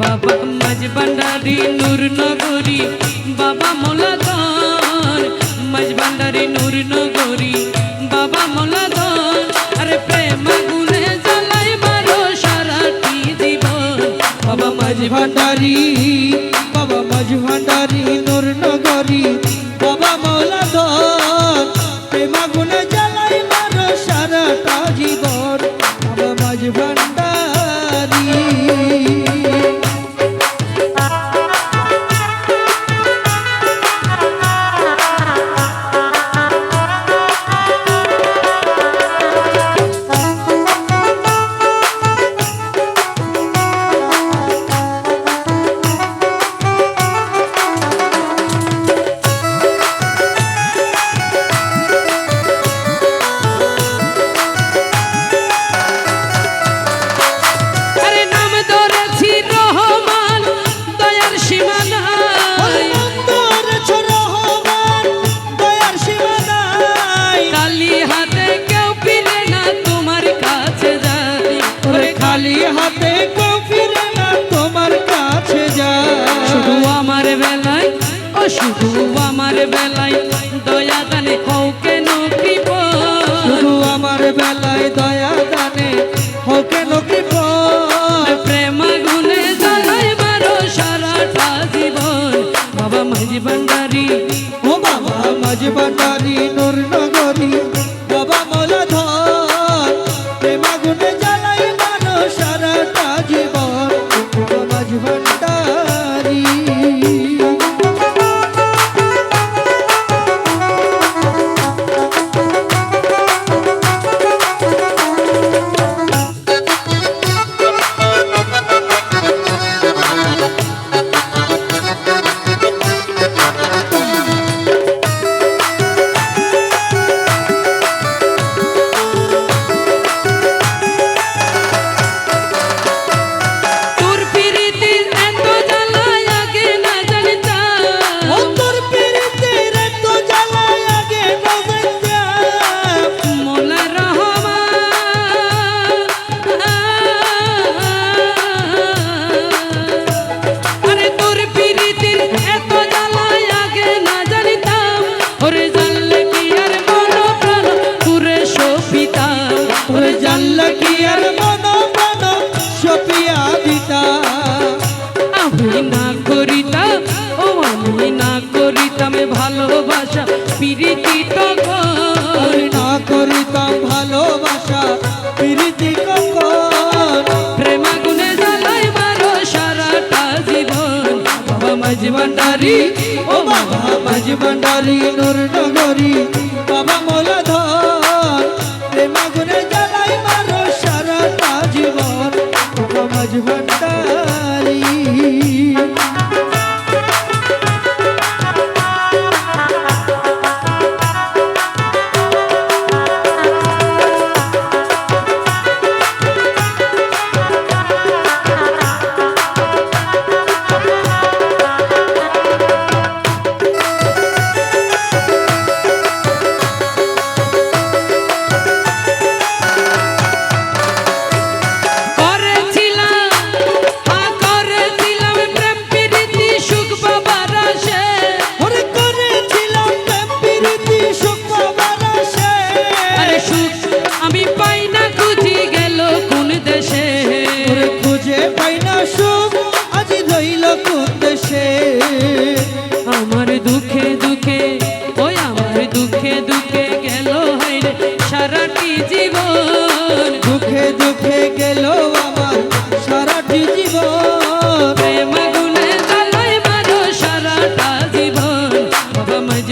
বাবা মাঝ ভান্ডারি নূর বাবা মোলাদন। মাঝ ভান্ডারি নূর নগরী, বাবা বাবা মাঝ বাবা মাঝ ভান্ডারি নূর নগরী খালি হাতে কেউ ফিরে না তোমার কাছে যায়। শুধু আমার বেলায় ও শুধু আমার বেলায় দয়া দানে হও কেন কৃপ শুধু আমার বেলায় দয়া দানে হোকে নকৃপণ প্রেম গুনে জ্বালাই মারো সারাটা জীবন। বাবা মাঝি ভান্ডারি ও বাবা মাঝ ভান্ডারি ভালোবাসা পিরিতি তখন না করিতাম ভালোবাসা প্রীতি কখন? প্রেমাগুনে জ্বালাই মারো সারাটা জীবন। বাবা মাঝি ভান্ডারি ও বাবা মাঝি ভান্ডারি নূর নগরী। বাবা মোলা ওরে খুঁজে পাই না সুখ আজি ধইল কোন দেশে আমার দুঃখে দুঃখে, ওই আমার দুঃখে দুঃখে গেল হাইরে সারাটি জীবন। দুঃখে দুঃখে গেল আমার সারাটি জীবন। প্রেম জ্বালাই মারো সারাটা জীবন। বাবা মাঝ